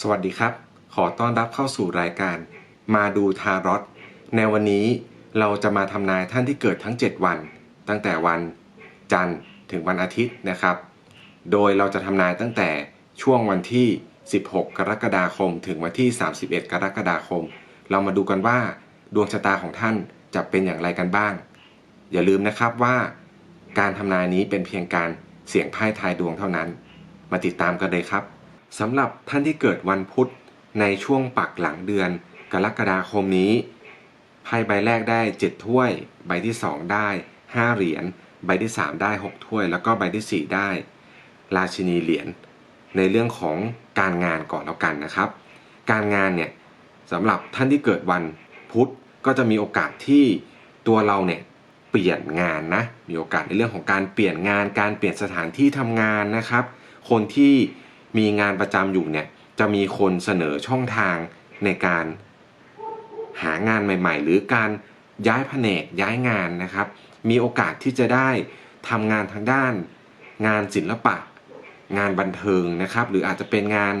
สวัสดีครับ ขอต้อนรับเข้าสู่รายการ มาดูทารอตในวันนี้เราจะมาทำนายท่านที่เกิดทั้ง 7 วัน ตั้งแต่วันจันทร์ถึงวันอาทิตย์นะครับ โดยเราจะทำนายตั้งแต่ช่วงวันที่ 16 กรกฎาคม ถึงวันที่ 31 กรกฎาคม เรามาดูกันว่า ดวงชะตาของท่านจะเป็นอย่างไรกันบ้าง อย่าลืมนะครับว่า การทำนายนี้เป็นเพียงการเสี่ยงไพ่ทายดวงเท่านั้น มาติดตามกันเลยครับ สำหรับท่านที่เกิดวันพุธในช่วงปักหลังเดือนกรกฎาคมนี้ไพ่ใบแรกได้ 7 ถ้วย ใบที่ 2 ได้ 5 เหรียญ ใบที่ 3 ได้ 6 ถ้วย แล้วก็ใบที่ 4 ได้ ราชินีเหรียญ ในเรื่องของการงานก่อนแล้วกันนะครับ การงานเนี่ยสำหรับท่านที่เกิดวันพุธก็จะมีโอกาสที่ตัวเราเนี่ยเปลี่ยนงานนะ มีโอกาสในเรื่องของการเปลี่ยนงาน การเปลี่ยนสถานที่ทำงานนะครับ คนที่ มีงานประจำอยู่เนี่ยจะมีคนเสนอช่องทางในการหางานใหม่ ๆ หรือการย้ายแผนกย้ายงานนะครับ มีโอกาสที่จะได้ทำงานทางด้าน งานศิลปะ งานบันเทิงนะครับ หรืออาจจะเป็นงาน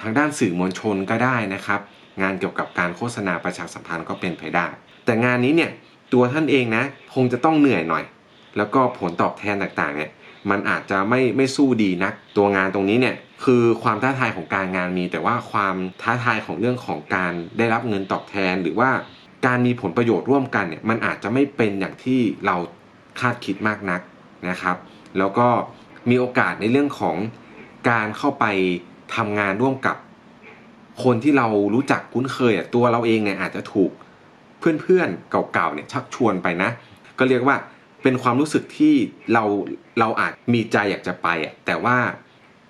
ทางด้านสื่อมวลชนก็ได้นะครับ งานเกี่ยวกับการโฆษณาประชาสัมพันธ์ก็เป็นไปได้ แต่งานนี้เนี่ยตัวท่านเองนะคงจะต้องเหนื่อยหน่อย แล้วก็ผลตอบแทนต่างๆเนี่ยมันอาจจะไม่ไม่สู้ดีนัก ตัวงานตรงนี้เนี่ยคือความท้าทายของการงานมี แต่ว่าความท้าทายของเรื่องของการได้รับเงินตอบแทนหรือว่าการมีผลประโยชน์ร่วมกันเนี่ยมันอาจจะไม่เป็นอย่างที่เราคาดคิดมากนักนะครับ แล้วก็มีโอกาสในเรื่องของการเข้าไปทำงานร่วมกับ คนที่เรารู้จักคุ้นเคยอะตัวเราเองเนี่ยอาจจะถูกเพื่อนๆเก่าๆเนี่ยชักชวนไปนะ ก็เรียกว่า เป็นความรู้สึกที่เราเราอาจมีใจอยากจะไปอะแต่ว่า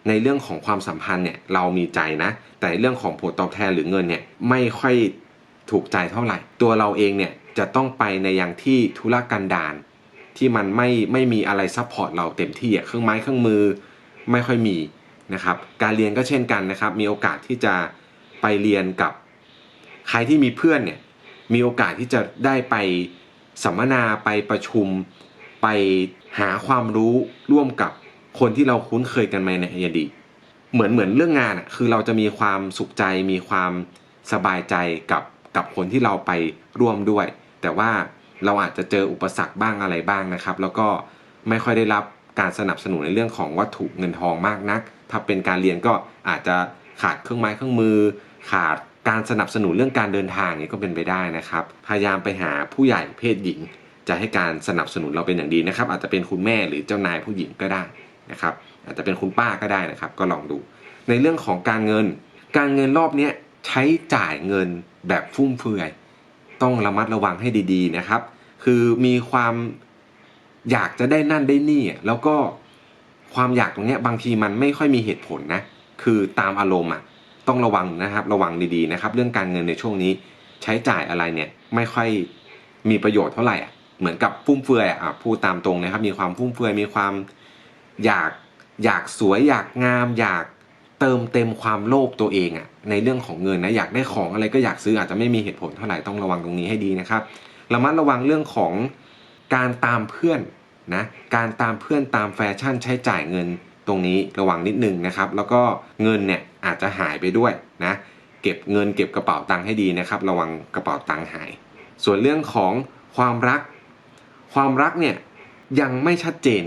ในเรื่องของความสัมพันธ์เนี่ยเรามีใจนะ แต่ในเรื่องของผลตอบแทนหรือเงินเนี่ยไม่ค่อยถูกใจเท่าไหร่ ตัวเราเองเนี่ยจะต้องไปในอย่างที่ธุรกันดารที่มันไม่ไม่มีอะไรซัพพอร์ตเราเต็มที่อะเครื่องไม้เครื่องมือไม่ค่อยมีนะครับ การเรียนก็เช่นกันนะครับ มีโอกาสที่จะไปเรียนกับใครที่มีเพื่อนเนี่ยมีโอกาสที่จะได้ไปสัมมนาไปประชุม ไปหาความรู้ร่วมกับคนที่เราคุ้นเคยกันมาในอดีตเหมือนเหมือนเรื่องงานอะคือเราจะมีความสุขใจมีความสบายใจกับกับคนที่เราไปร่วมด้วย แต่ว่าเราอาจจะเจออุปสรรคบ้างอะไรบ้างนะครับ แล้วก็ไม่ค่อยได้รับการสนับสนุนในเรื่องของวัตถุเงินทองมากนัก ถ้าเป็นการเรียนก็อาจจะขาดเครื่องไม้เครื่องมือ ขาดการสนับสนุนเรื่องการเดินทางนี่ก็เป็นไปได้นะครับ พยายามไปหาผู้ใหญ่เพศหญิง จะให้การสนับสนุนเราเป็นอย่างดีนะครับ อาจจะเป็นคุณแม่หรือเจ้านายผู้หญิงก็ได้นะครับ อาจจะเป็นคุณป้าก็ได้นะครับ ก็ลองดู ในเรื่องของการเงิน การเงินรอบนี้ใช้จ่ายเงินแบบฟุ่มเฟือย ต้องระมัดระวังให้ดีๆนะครับ คือมีความอยากจะได้นั่นได้นี่ แล้วก็ความอยากตรงนี้บางทีมันไม่ค่อยมีเหตุผลนะ คือตามอารมณ์อะต้องระวังนะครับ ระวังดีๆนะครับ เรื่องการเงินในช่วงนี้ ใช้จ่ายอะไรเนี่ยไม่ค่อยมีประโยชน์เท่าไหร่อะ เหมือนกับฟุ่มเฟือยอะพูดตามตรงนะครับ มีความฟุ่มเฟือยมีความอยากอยากสวยอยากงาม อยากเติมเต็มความโลภตัวเองอะในเรื่องของเงินนะอยากได้ของอะไรก็อยากซื้ออาจจะไม่มีเหตุผลเท่าไหร่ต้องระวังตรงนี้ให้ดีนะครับระมัดระวังเรื่องของการตามเพื่อนนะการตามเพื่อนตามแฟชั่นใช้จ่ายเงินตรงนี้ระวังนิดนึงนะครับ แล้วก็เงินเนี่ยอาจจะหายไปด้วยนะเก็บเงินเก็บกระเป๋าตังค์ให้ดีนะครับ ระวังกระเป๋าตังค์หาย ส่วนเรื่องของความรัก ความรักเนี่ยยังไม่ชัดเจน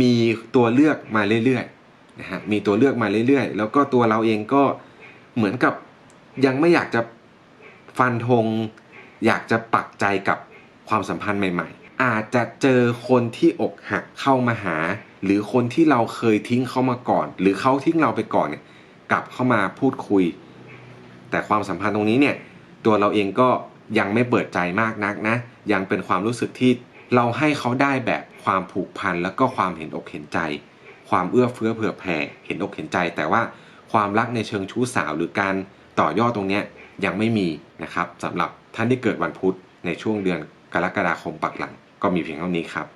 มีตัวเลือกมาเรื่อยๆนะฮะมีตัวเลือกมาเรื่อยๆ แล้วก็ตัวเราเองก็เหมือนกับยังไม่อยากจะฟันธงอยากจะปักใจกับความสัมพันธ์ใหม่ ๆ อาจจะเจอคนที่อกหักเข้ามาหา หรือคนที่เราเคยทิ้งเขามาก่อน หรือเขาทิ้งเราไปก่อนเนี่ยกลับเข้ามาพูดคุย แต่ความสัมพันธ์ตรงนี้เนี่ยตัวเราเองก็ยังไม่เปิดใจมากนักนะ ยังเป็นความรู้สึกที่ เราให้เขาได้แบบความผูกพันแล้วก็ความเห็นอกเห็นใจ ความเอื้อเฟื้อเผื่อแผ่เห็นอกเห็นใจ แต่ว่าความรักในเชิงชู้สาวหรือการต่อยอดตรงนี้ยังไม่มีนะครับสำหรับท่านที่เกิดวันพุธในช่วงเดือนกรกฎาคมปักหลัง ก็มีเพียงเท่านี้ครับ